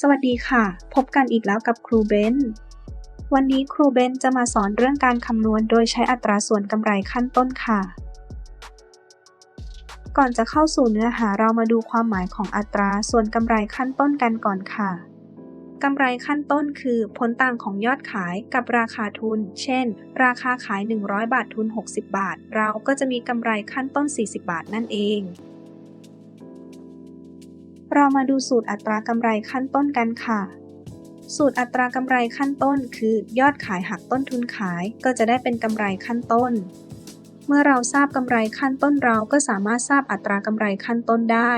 สวัสดีค่ะ พบกันอีกแล้วกับครูเบน วันนี้ครูเบนจะมาสอนเรื่องการคำนวณโดยใช้อัตราส่วนกำไรขั้นต้นค่ะ ก่อนจะเข้าสู่เนื้อหาเรามาดูความหมายของอัตราส่วนกำไรขั้นต้นกันก่อนค่ะกำไรขั้นต้นคือผลต่างของยอดขายกับราคาทุน เช่น ราคาขาย 100 บาททุน 60 บาท เราก็จะมีกำไรขั้นต้น 40 บาทนั่นเอง เรามาดูสูตรอัตรากำไรขั้นต้นกันค่ะ สูตรอัตรากำไรขั้นต้น คือยอดขายหักต้นทุนขายก็จะได้เป็นกำไรขั้นต้น เมื่อเราทราบกำไรขั้นต้นเราก็สามารถทราบอัตรากำไรขั้นต้นได้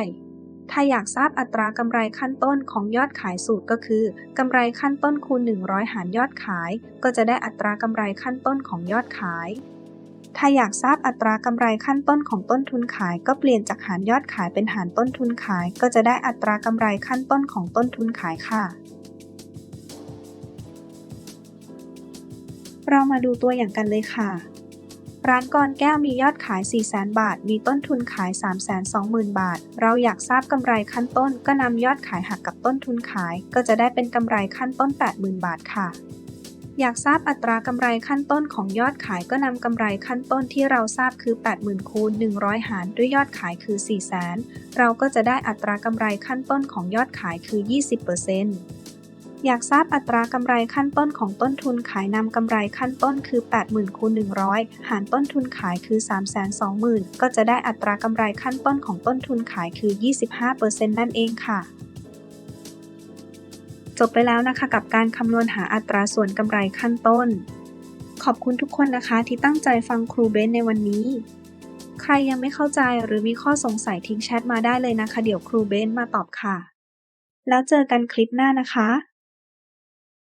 ถ้าอยากทราบอัตรากำไรขั้นต้นของยอดขายสูตรก็คือกำไรขั้นต้นคูณ 100 หารยอดขาย ก็จะได้อัตรากำไรขั้นต้นของยอดขาย ถ้าอยากทราบอัตรากำไรขั้นต้นของต้นทุนขาย ก็เปลี่ยนจากหารยอดขายเป็นหารต้นทุนขาย ก็จะได้อัตรากำไรขั้นต้นของต้นทุนขายค่ะ เรามาดูตัวอย่างกันเลยค่ะ ร้านกรแก้วมียอดขาย 400,000 บาท มีต้นทุนขาย 320,000 บาท เราอยากทราบกำไรขั้นต้น ก็นำยอดขายหักกับต้นทุนขาย ก็จะได้เป็นกำไรขั้นต้น 80,000 บาทค่ะ อยากทราบอัตรากำไรขั้นต้นของยอดขายก็นำกำไรขั้นต้นที่เราทราบคือ 80,000คูณ100 หารด้วยยอดขายคือ 400,000 เราก็จะได้อัตรากำไรขั้นต้นของยอดขายคือ 20%อยากทราบอัตรากำไรขั้นต้นของต้นทุนขายนำกำไรขั้นต้นคือ 80,000คูณ100 หารต้นทุนขายคือ 320,000 ก็จะได้อัตรากำไรขั้นต้นของต้นทุนขายคือ 25%นั่นเองค่ะ จบไปแล้วนะคะกับการคำนวณหาอัตราส่วนกำไรขั้นต้น ขอบคุณทุกคนนะคะที่ตั้งใจฟังครูเบนในวันนี้ ใครยังไม่เข้าใจหรือมีข้อสงสัยทิ้งแชทมาได้เลยนะคะ เดี๋ยวครูเบนมาตอบค่ะ แล้วเจอกันคลิปหน้านะคะ